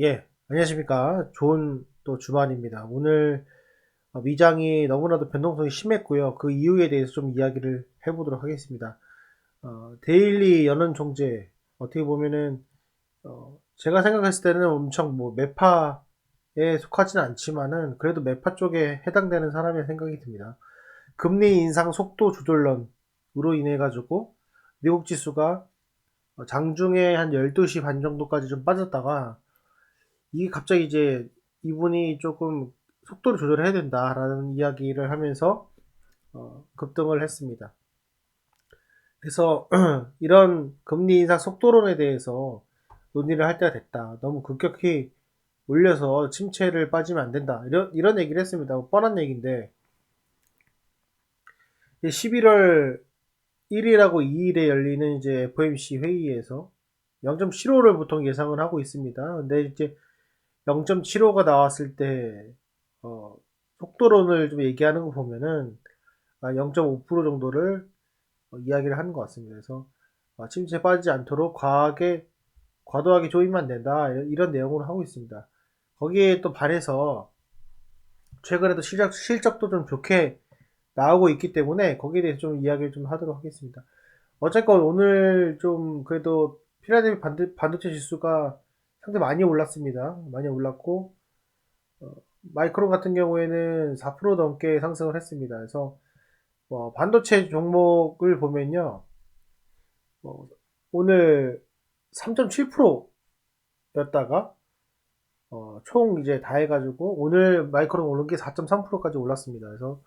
예, 안녕하십니까. 좋은 또 주말입니다. 오늘 어, 미장이 너무나도 변동성이 심했고요. 그 이유에 대해서 좀 이야기를 해보도록 하겠습니다. 어, 데일리 연은 종재, 어떻게 보면은, 어, 제가 생각했을 때는 엄청 뭐 매파에 속하지는 않지만은, 그래도 매파 쪽에 해당되는 사람의 생각이 듭니다. 금리 인상 속도 조절론으로 인해 가지고, 미국 지수가 어, 장중에 한 12시 반 정도까지 좀 빠졌다가, 이게 갑자기 이제 이분이 조금 속도를 조절해야 된다라는 이야기를 하면서 어, 급등을 했습니다. 그래서 이런 금리 인상 속도론에 대해서 논의를 할 때가 됐다. 너무 급격히 올려서 침체를 빠지면 안 된다. 이런 이런 얘기를 했습니다. 뭐 뻔한 얘기인데 11월 1일하고 2일에 열리는 이제 FOMC 회의에서 0.75를 보통 예상을 하고 있습니다. 근데 이제 0.75가 나왔을 때 어, 속도론을 좀 얘기하는 거 보면은 0.5% 정도를 어, 이야기를 하는 것 같습니다. 그래서 어, 침체 빠지지 않도록 과하게 과도하게 조이면 안 된다 이런, 내용으로 하고 있습니다. 거기에 또 반해서 최근에도 실적, 실적도 좀 좋게 나오고 있기 때문에 거기에 대해서 좀 이야기를 좀 하도록 하겠습니다. 어쨌건 오늘 좀 그래도 반도, 반도체 지수가 상당히 많이 올랐습니다. 많이 올랐고 어, 마이크론 같은 경우에는 4% 넘게 상승을 했습니다. 그래서 어, 반도체 종목을 보면요, 어, 오늘 3.7%였다가 어, 총 이제 다 해가지고 오늘 마이크론 오른 게 4.3%까지 올랐습니다. 그래서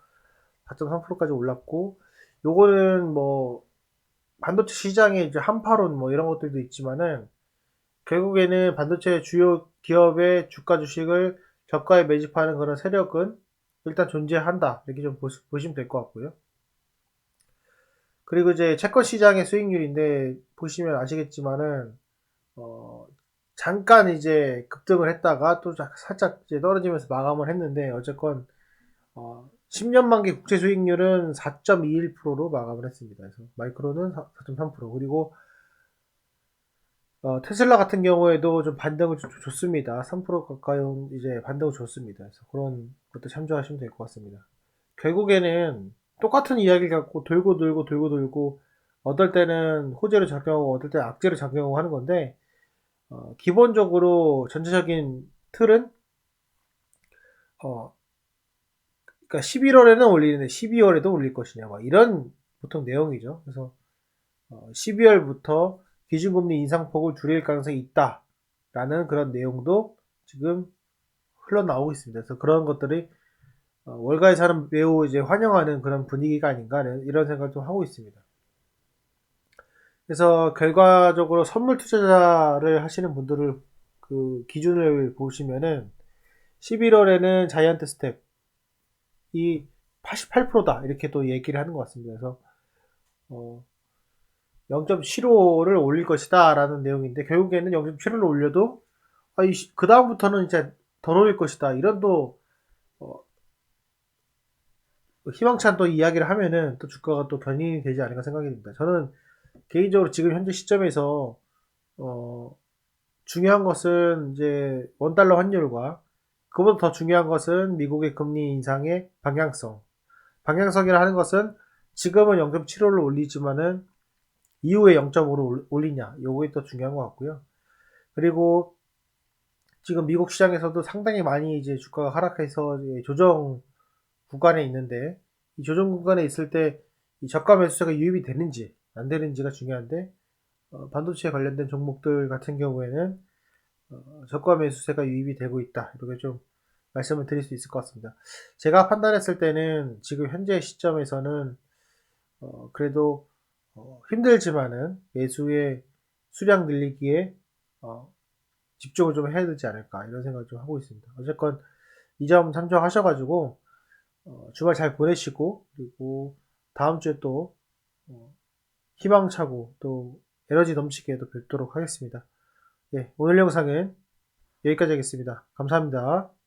4.3%까지 올랐고 요거는 뭐 반도체 시장에 이제 한파론 뭐 이런 것들도 있지만은 결국에는 반도체 주요 기업의 주가 주식을 저가에 매집하는 그런 세력은 일단 존재한다. 이렇게 좀 보시면 될 것 같고요. 그리고 이제 채권 시장의 수익률인데 보시면 아시겠지만은 어 잠깐 이제 급등을 했다가 또 살짝 이제 떨어지면서 마감을 했는데 어쨌건 어 10년 만기 국채 수익률은 4.21%로 마감을 했습니다. 그래서 마이크로는 4.3% 그리고 어, 테슬라 같은 경우에도 좀 반등을 좀 좋습니다. 3% 가까이 이제 반등을 좋습니다. 그래서 그런 것도 참조하시면 될 것 같습니다. 결국에는 똑같은 이야기를 갖고 돌고 돌고 돌고 돌고 어떨 때는 호재로 작용하고 어떨 때는 악재로 작용하고 하는 건데 어, 기본적으로 전체적인 틀은 어, 그러니까 11월에는 올리는데 12월에도 올릴 것이냐 막 이런 보통 내용이죠. 그래서 어, 12월부터 기준금리 인상폭을 줄일 가능성이 있다라는 그런 내용도 지금 흘러나오고 있습니다. 그래서 그런 것들이 어, 월가의 사람 매우 이제 환영하는 그런 분위기가 아닌가 이런 생각을 좀 하고 있습니다. 그래서 결과적으로 선물 투자자를 하시는 분들을 그 기준을 보시면은 11월에는 자이언트 스텝 이 88%다 이렇게 또 얘기를 하는 것 같습니다. 그래서 어, 0.75를 올릴 것이다 라는 내용인데 결국에는 0.75를 올려도 아, 그 다음부터는 이제 더 올릴 것이다 이런 또 어, 희망찬 또 이야기를 하면은 또 주가가 또 견인이 되지 않을까 생각이 듭니다. 저는 개인적으로 지금 현재 시점에서 어, 중요한 것은 이제 원달러 환율과 그보다 더 중요한 것은 미국의 금리 인상의 방향성. 방향성이라 하는 것은 지금은 0.75를 올리지만은 이후에 0.5로 올리냐 요거에 또 중요한 것 같고요. 그리고 지금 미국 시장에서도 상당히 많이 이제 주가가 하락해서 조정 구간에 있는데 이 조정 구간에 있을 때 이 저가 매수세가 유입이 되는지 안 되는지가 중요한데 어, 반도체 관련된 종목들 같은 경우에는 어, 저가 매수세가 유입이 되고 있다 이렇게 좀 말씀을 드릴 수 있을 것 같습니다. 제가 판단했을 때는 지금 현재 시점에서는 어, 그래도 어, 힘들지만은 매수의 수량 늘리기에 어, 집중을 좀 해야 되지 않을까 이런 생각을 좀 하고 있습니다. 어쨌건 이점 참조하셔가지고 어, 주말 잘 보내시고 그리고 다음 주에 또 어, 희망차고 또 에너지 넘치게 또 뵙도록 하겠습니다. 예, 오늘 영상은 여기까지 하겠습니다. 감사합니다.